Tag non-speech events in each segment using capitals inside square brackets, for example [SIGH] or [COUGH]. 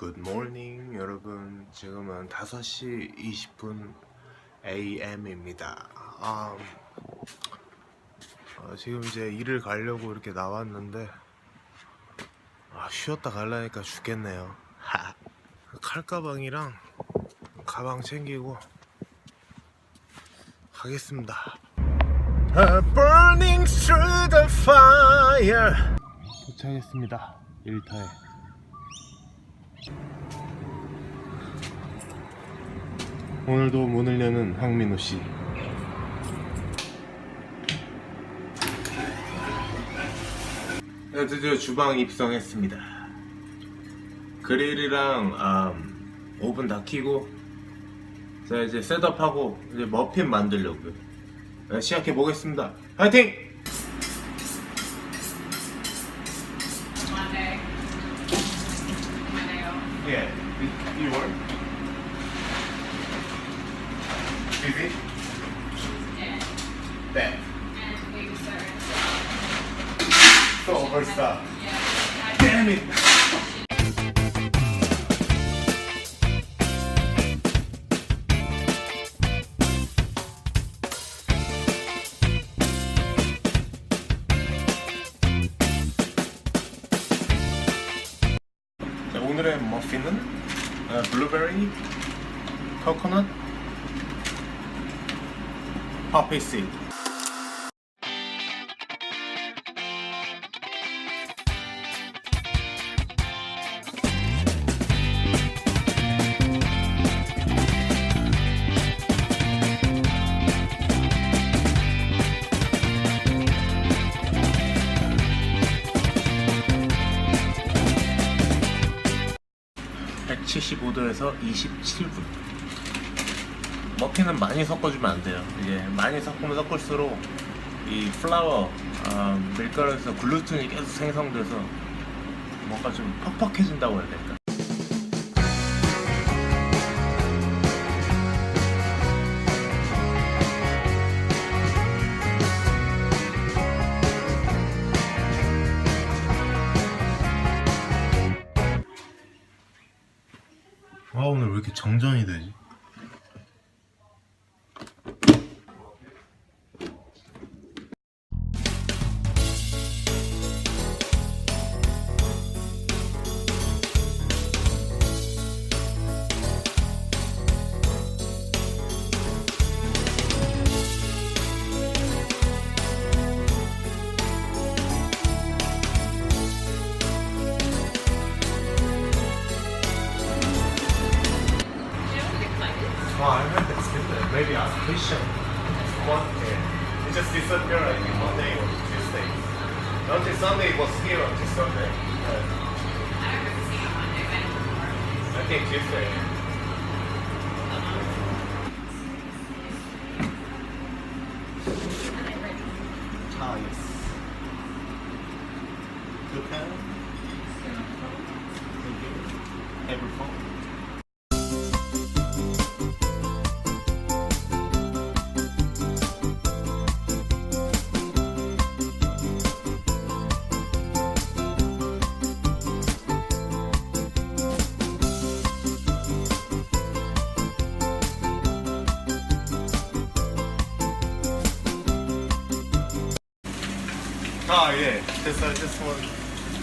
Morning 여러분. 지금은 5시 20분 AM입니다. 아, 어, 지금 이제 일을 가려고 이렇게 나왔는데 아, 쉬었다 가려니까 죽겠네요. 하. [LAUGHS] 칼가방이랑 가방 챙기고 가겠습니다. fire. 도착했습니다. 일터에 오늘도 문을 여는 황민호 씨. 네, 드디어 주방 입성했습니다. 그릴이랑 음, 오븐 다 켜고 자 이제 셋업하고 이제 머핀 만들려고요. 네, 시작해 보겠습니다. 파이팅! Yeah. You your visit yeah. that. And we start. so overstuffed. Yeah, Damn it! 머핀은 어, 블루베리, 코코넛, 파피 씨드. 백 175도에서 27분. 머핀은 많이 섞어주면 안 돼요. 이게 많이 섞으면 섞을수록 이 플라워 아, 밀가루에서 글루텐이 계속 생성돼서 뭔가 좀 퍽퍽해진다고 해야 될까? 와 오늘 왜 이렇게 정전이 되지? 어, I heard that's in there. Maybe ask Christian. One day. It just disappeared like in Monday or Tuesday. Until Sunday it was here until Sunday. Uh, I think Tuesday. Ah, yes. Japan. Thank you. Every phone. Oh yeah, just uh, just one.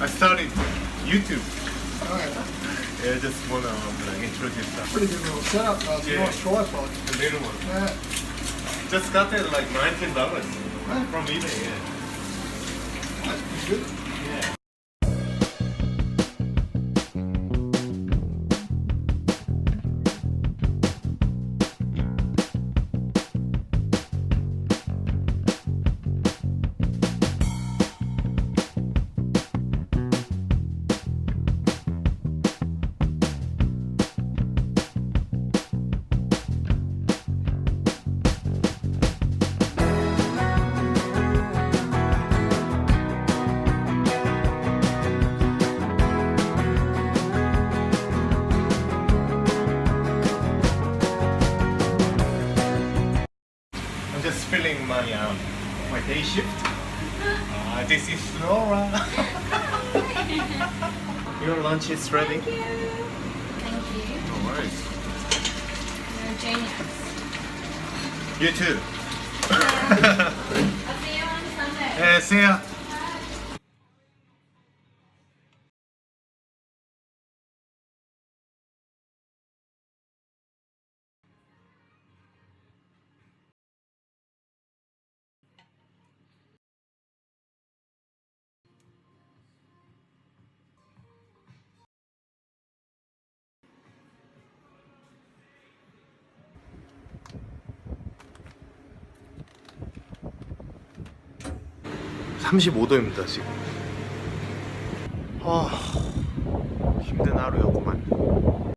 I started YouTube. Yeah, just wanna um, like introduce that. Pretty good little setup. Uh, it's Yeah. more joyful. The little one. Yeah. Just got it like nineteen dollars from eBay. Yeah. That's pretty good. Just filling my um my day shift. Uh, this is Nora. [LAUGHS] Your lunch is ready. Thank you. Thank you. All right. You're a genius. You too. [LAUGHS] I'll see you on Sunday. 네, see ya. (35도입니다) 지금. 아 힘든 하루였구만